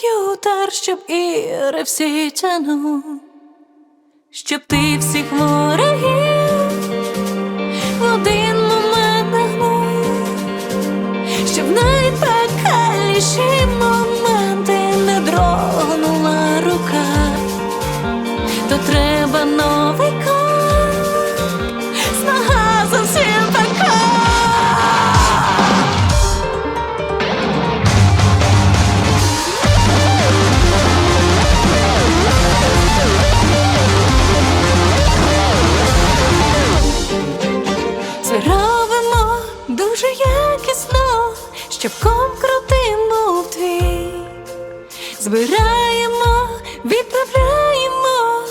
комп'ютер, щоб іри всі тянув, щоб ти всіх ворогів в один момент нагнув, щоб навіть моменти не дрогнула рука, то треба новий дуже якісно, щоб ком крутий був твій. Збираємо, відправляємо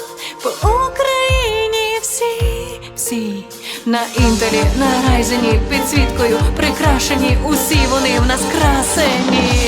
по Україні всі, всі на інтелі, на райзені підсвіткою прикрашені. Усі вони в нас красені.